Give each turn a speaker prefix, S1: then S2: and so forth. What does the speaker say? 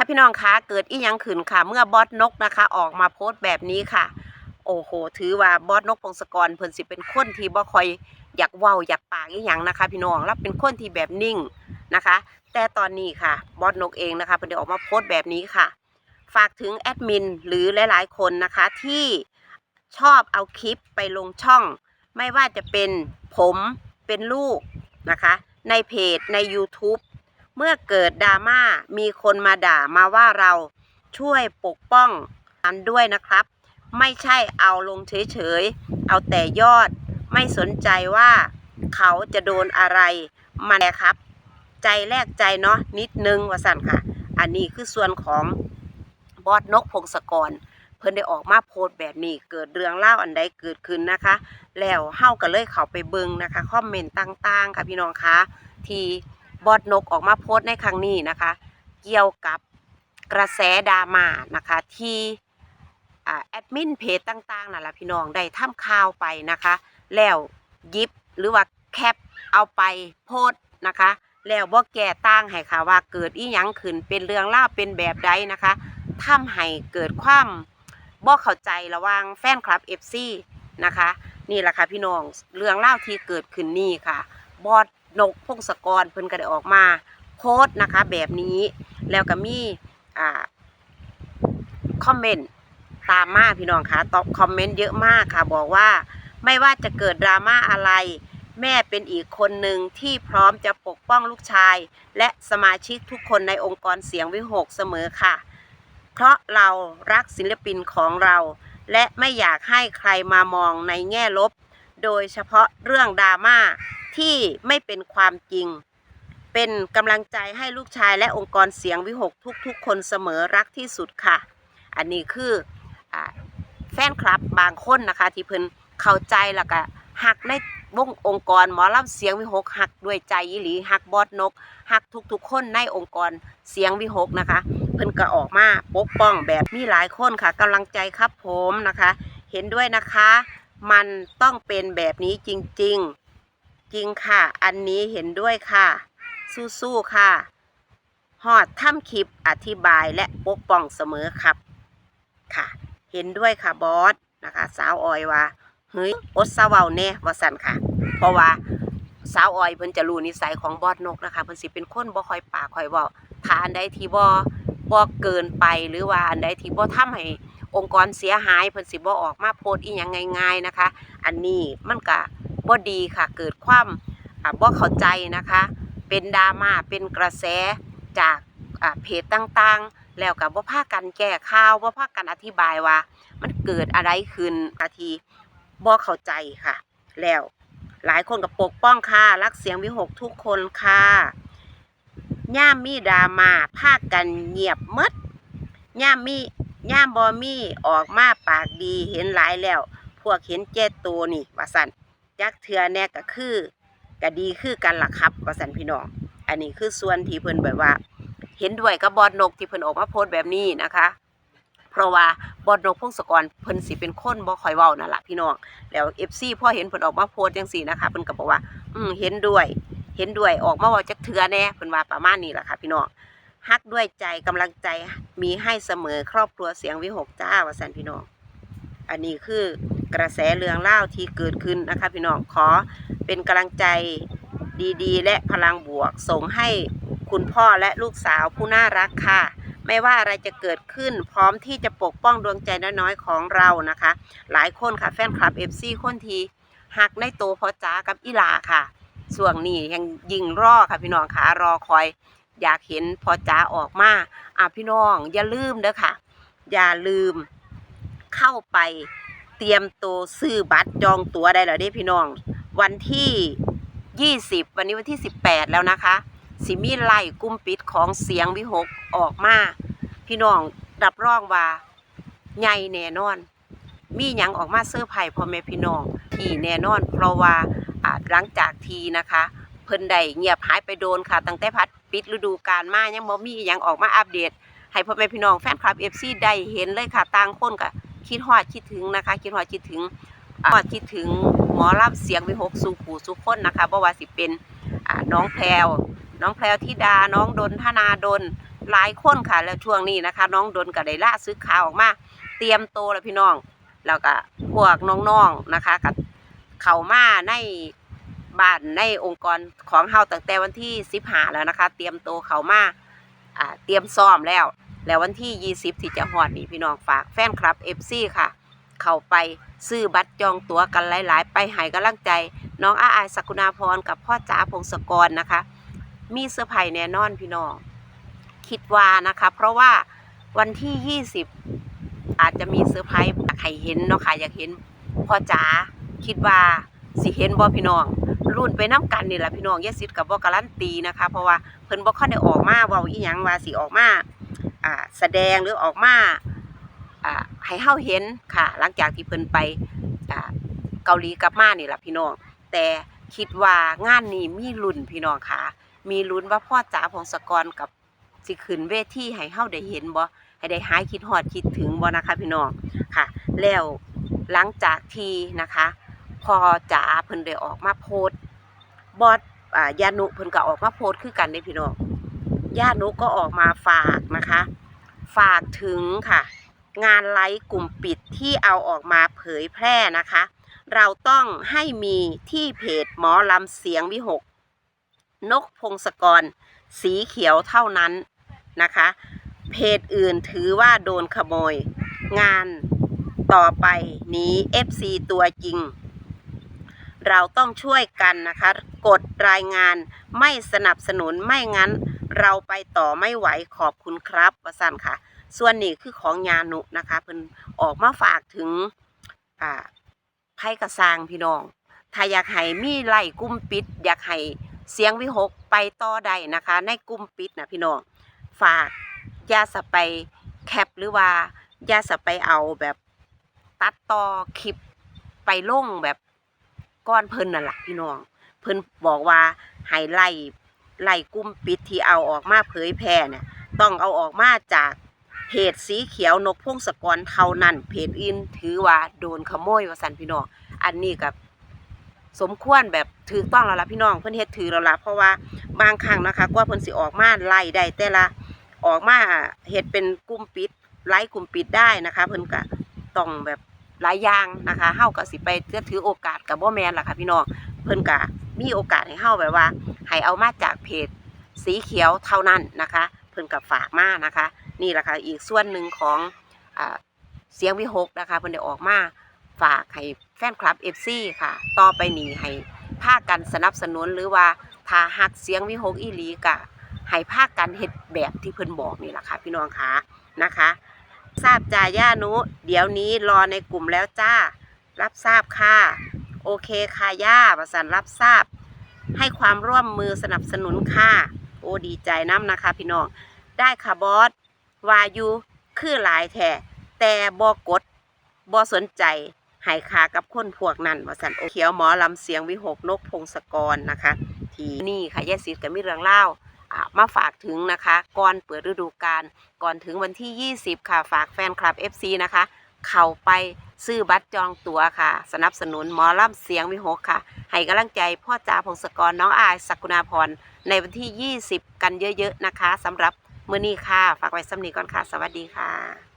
S1: ค่ะพี่น้องคะเกิดอีหยังขึ้นค่ะ เมื่อบอสนกนะคะ ออกมาโพสต์แบบนี้ค่ะ โอ้โห ถือว่าบอสนกพงศกรเพิ่นสิเป็นคนที่บ่คอยอยากเว้าอยากปากอีหยังนะคะ พี่น้องแล้วเป็นคนที่แบบนิ่งนะคะ แต่ตอนนี้ค่ะบอสนกเองนะคะเพิ่นได้ออกมาโพสต์แบบนี้ค่ะ ฝากถึงแอดมินหรือหลาย ๆ คนนะคะที่ชอบเอาคลิปไปลงช่อง ไม่ว่าจะเป็นผมเป็นลูกนะคะ ในเพจใน YouTube เมื่อเกิดดราม่ามีคนมาด่ามาว่าเราช่วยปกป้องอันด้วยนะครับ ไม่ใช่เอาลงเฉยๆ เอาแต่ยอดไม่สนใจว่าเขาจะโดนอะไรมาแน่ครับ ใจแรกใจเนาะนิดนึงว่าสั่นค่ะ อันนี้คือส่วนของบอสนกพงศกร เพิ่นได้ออกมาโพสแบบนี้เกิดเรื่องเล่าอันใดเกิดขึ้นนะคะ แล้วเฮาก็เลยเขาไปเบิงนะคะคอมเมนต์ต่างๆ ค่ะพี่น้องคะที่ บอสนกออกมาโพสต์ในครั้งนี้นะคะ เกี่ยวกับกระแสดราม่านะคะที่แอดมินเพจต่างๆนั่นแหละพี่น้องได้ทำข่าวไปนะคะ แล้วยิบหรือว่าแคปเอาไปโพสต์นะคะ แล้วบ่แก้ต่างให้ค่ะว่าเกิดอีหยังขึ้นเป็นเรื่องเล่าเป็นแบบใดนะคะทำให้เกิดความบ่เข้าใจระว่างแฟนคลับ FC นะคะ นี่แหละค่ะพี่น้องเรื่องเล่าที่เกิดขึ้นนี่ค่ะ บอด นกพงศกรเพิ่นก็ได้ออกมาโพสต์นะคะแบบนี้แล้วก็มีอ่าคอมเมนต์ตามมาพี่น้องคะตอบคอมเมนต์เยอะมากค่ะ บอกว่าไม่ว่าจะเกิดดราม่าอะไร แม่เป็นอีกคนหนึ่งที่พร้อมจะปกป้องลูกชาย และสมาชิกทุกคนในองค์กรเสียงวิหกเสมอค่ะ เพราะเรารักศิลปินของเรา และไม่อยากให้ใครมามองในแง่ลบ โดยเฉพาะเรื่องดราม่าที่ไม่เป็นความจริง เป็นกำลังใจให้ลูกชายและองค์กรเสียงวิหกทุกๆ คนเสมอรักที่สุดค่ะ อันนี้คืออแฟนคลับบางคนนะคะ ที่เพิ่นเข้าใจแล้วก็หักในวงองค์กรหมอลำเสียงวิหกหักด้วยใจอีหลีหักบอดนกหักทุกๆ คนในองค์กรเสียงวิหกนะคะ เพิ่นก็ออกมาปกป้องแบบมีหลายคนค่ะกำลังใจครับผมนะคะ เห็นด้วยนะคะ มันต้องเป็นแบบนี้จริงๆ จริงค่ะ อันนี้เห็นด้วยค่ะ สู้ๆค่ะฮอดทำคลิปอธิบายและปกป้องเสมอครับ ค่ะ เห็นด้วยค่ะบอสนะคะ สาวออยว่าเฮ้ยอดสาวเวาแน่ว่าสันค่ะ เพราะว่าสาวออยเพิ่นจะรู้นิสัยของบอสนกนะคะเพิ่นสิเป็นคนบ่คอยปากคอยเว้าถ้าอันใดที่บ่บ่เกินไปหรือว่าอันใดที่บ่ทำให้ องค์กรเสียหายเพิ่นสิบ่ออกมาโพสอีหยังง่าย ๆนะคะ อันนี้มันก็บ่ดีค่ะเกิดความบ่เข้าใจนะคะ เป็นดราม่าเป็นกระแสจากเพจต่างๆ แล้วก็บ่พากันแก้ข่าวบ่พากันอธิบายว่า มันเกิดอะไรขึ้นอาทีบ่เข้าใจค่ะ แล้วหลายคนก็ปกป้องค่ะ รักเสียงวิหกทุกคนค่ะย่ามมีดราม่าพากันเงียบมดย่ามมี ย่ามบ่มีออกมาปากดีเห็นหลายแล้ว พวกเห็นแก่ตัวนี่ว่าสันจักเทือแน่ก็คือก็ดีคือกันล่ะครับว่าสันพี่น้อง อันนี้คือส่วนที่เพิ่นแบบว่า เห็นด้วยกับบอดนกที่เพิ่นออกมาโพสต์แบบนี้นะคะ เพราะว่าบอดนกพงศกรเพิ่นสิเป็นคนบ่คอยเว้านั่นล่ะพี่น้อง แล้ว FC พอเห็นเพิ่นออกมาโพสต์จังซี่นะคะเพิ่นก็บอกว่า อืมเห็นด้วย เห็นด้วยออกมาว้าจักเทื่อแน่เพิ่นว่าประมาณนี้แหละค่ะพี่น้อง ฮักด้วยใจกำลังใจมีให้เสมอครอบครัวเสียงวิหกจ้าว่าซั่นพี่น้อง อันนี้คือกระแสเรื่องเล่าที่เกิดขึ้นนะคะพี่น้องขอเป็นกำลังใจดีๆ และพลังบวก ส่งให้คุณพ่อและลูกสาวผู้น่ารักค่ะ ไม่ว่าอะไรจะเกิดขึ้นพร้อมที่จะปกป้องดวงใจน้อยๆของเรานะคะ หลายคนค่ะแฟนคลับ FC คนทีหักในโตพอจ้ากับอีหลาค่ะ ส่วนนี้ยังยิงรอค่ะพี่น้องค่ะรอคอย อยากเห็นพอจ้าออกมาอะพี่น้องอย่าลืมเด้อค่ะ อย่าลืมเข้าไปเตรียมตัวซื้อบัตรจองตั๋วได้แล้วเด้พี่น้อง วันที่ 20 วันนี้วันที่ 18 แล้วนะคะ สิมีไล่กลุ่มปิดของเสียงวิหกออกมาพี่น้องรับรองว่าใหญ่แน่นอน มีหยังออกมาเสื้อไผ่พ่อแม่พี่น้องที่แน่นอน เพราะว่าหลังจากทีนะคะ เพิ่นได้เงียบหายไปโดนค่ะตั้งแต่พัด ปิดฤดูกาลมายังบ่มีหยังออกมาอัปเดต ให้พ่อแม่พี่น้องแฟนคลับ FC ได้เห็นเลยค่ะต่างคนก็คิดฮอดคิดถึงนะคะ คิดฮอดคิดถึงฮอดคิดถึงหมอรับเสียงวิหกสู่ผู้สู่คนนะคะบ่ว่าสิเป็นน้องแพรวน้องแพรวธิดาน้องดนธนาดลหลายคนค่ะ แล้วช่วงนี้นะคะ น้องดนก็ได้ล่าซื้อข่าวออกมา เตรียมโตแล้วพี่น้อง แล้วก็พวกน้องๆนะคะกับเข้ามาใน บ้านในองค์กรของเฮาตั้งแต่วันที่15แล้วนะคะ เตรียมโตวเขามาเตรียมซ้อมแล้ว แล้ววันที่ 20 ที่จะฮอดนี่พี่น้องฝากแฟนคลับ FC ค่ะ เข้าไปซื้อบัตรจองตั๋วกันหลาย ๆ ไปให้กำลังใจ น้องอาอายสกุณาพรกับพ่อจ๋าพงศกรนะคะ มีเซอร์ไพรส์แน่นอนพี่น้อง คิดว่านะคะ เพราะว่าวันที่ 20 อาจจะมีเซอร์ไพรส์อยากให้เห็นเนาะค่ะอยากเห็นพ่อจ๋าคิดว่าสิเห็นบ่พี่น้อง รุ่นไปน้ำกันนี่แหละพี่น้องยาสิทธิ์กับบ่การันตีนะคะ เพราะว่าเพิ่นบ่ค่อยได้ออกมาเว้าอีหยังว่าสิออกมาอ่าแสดงหรือออกมาอ่าให้เฮาเห็นค่ะ หลังจากที่เพิ่นไปอ่าเกาหลีกลับมานี่แหละพี่น้อง แต่คิดว่างานนี้มีลุ้นพี่น้องค่ะ มีลุ้นว่าพ่อจ๋าพงศกรกับสิขึ้นเวทีให้เฮาได้เห็นบ่ให้ได้หายคิดฮอดคิดถึงบ่นะคะ พี่น้องค่ะ แล้วหลังจากที่นะคะ พอจ๋าเพิ่นได้ออกมาโพส บอสอ่ายานุเพิ่นก็ออกมาโพสต์คือกันเด้พี่น้องยานุก็ออกมาฝากนะคะ ฝากถึงค่ะ งานไลฟ์กลุ่มปิดที่เอาออกมาเผยแพร่นะคะ เราต้องให้มีที่เพจหมอลำเสียงวิหก นกพงศกร สีเขียวเท่านั้นนะคะ เพจอื่นถือว่าโดนขโมย งานต่อไปนี้ FC ตัวจริง เราต้องช่วยกันนะคะ กดรายงานไม่สนับสนุนไม่งั้น เราไปต่อไม่ไหวขอบคุณครับประสันค่ะ ส่วนนี้คือของยานุนะคะเพิ่นออกมาฝากถึงอ่าไพ่กระซางพี่น้อง ถ้าอยากให้มีไล่กุ้มปิด อยากให้เสียงวิหกไปต่อได้นะคะ ในกุ้มปิดนะพี่น้อง ฝากยาสไปแคปหรือว่ายาสไปเอาแบบตัดต่อคลิปไปลงแบบ ก้อนเพิ่นน่ะล่ะพี่น้อง เพิ่นบอกว่าให้ไล่ไล่กุ้มปิดที่เอาออกมาเผยแพร่เนี่ยต้องเอาออกมาจากเพจสีเขียวนกพงศกรเท่านั้นเพจอื่นถือว่าโดนขโมยว่าสันพี่น้องอันนี้กับสมควรแบบถูกต้องแล้วล่ะพี่น้องเพิ่นเฮ็ดถือแล้วล่ะเพราะว่าบางครั้งนะคะกว่าเพิ่นสิออกมาไล่ได้แต่ละออกมาเฮ็ดเป็นกลุ่มปิดไลฟ์กลุ่มปิดได้นะคะ เพิ่นก็ต้องแบบ หลายอย่างนะคะเฮาก็สิไปจะถือโอกาสกับบ่แมนล่ะค่ะพี่น้องเพิ่นก็มีโอกาสให้เฮาแบบว่าให้เอามาจากเพจสีเขียวเท่านั้นนะคะ เพิ่นก็ฝากมานะคะ นี่แหละค่ะอีกส่วนหนึ่งของอเสียงวิหกนะคะเพิ่นได้ออกมาฝากให้แฟนคลับ FC ค่ะ ต่อไปนี้ให้ภาคกันสนับสนุนหรือว่าถ้าหักเสียงวิหกอีหลีกะให้ภาคกันเฮ็ดแบบที่เพิ่นบอกนี่แหละค่ะพี่น้องคะนะคะ ทราบจ่าย่านุ เดี๋ยวนี้รอในกลุ่มแล้วจ้า รับทราบค่ะ โอเคค่ะย่าประสันรับทราบ ให้ความร่วมมือสนับสนุนค่ะ โอ้ดีใจน้ำนะคะพี่น้อง ได้ค่ะบอส วายูคือหลายแท้แต่บอกดบอสนใจให้คากับคนพวกนั้นว่าสันโอเขียวหมอลำเสียงวิหกนกพงศกรนะคะ ที่นี่ค่ะยายศิษย์กับมิเรื่องเล่า มาฝากถึงนะคะก่อนเปิดฤดูกาลก่อนถึงวันที่ 20 ค่ะฝากแฟนคลับ FC นะคะ เข้าไปซื้อบัตรจองตั๋วค่ะ สนับสนุนหมอลำเสียงวิหกค่ะ ให้กำลังใจพ่อจ๋าพงศกรน้องอายสักุณาพรในวันที่ 20 กันเยอะๆนะคะสำหรับมื้อนี้ค่ะ ฝากไว้สำนีก่อนค่ะ สวัสดีค่ะ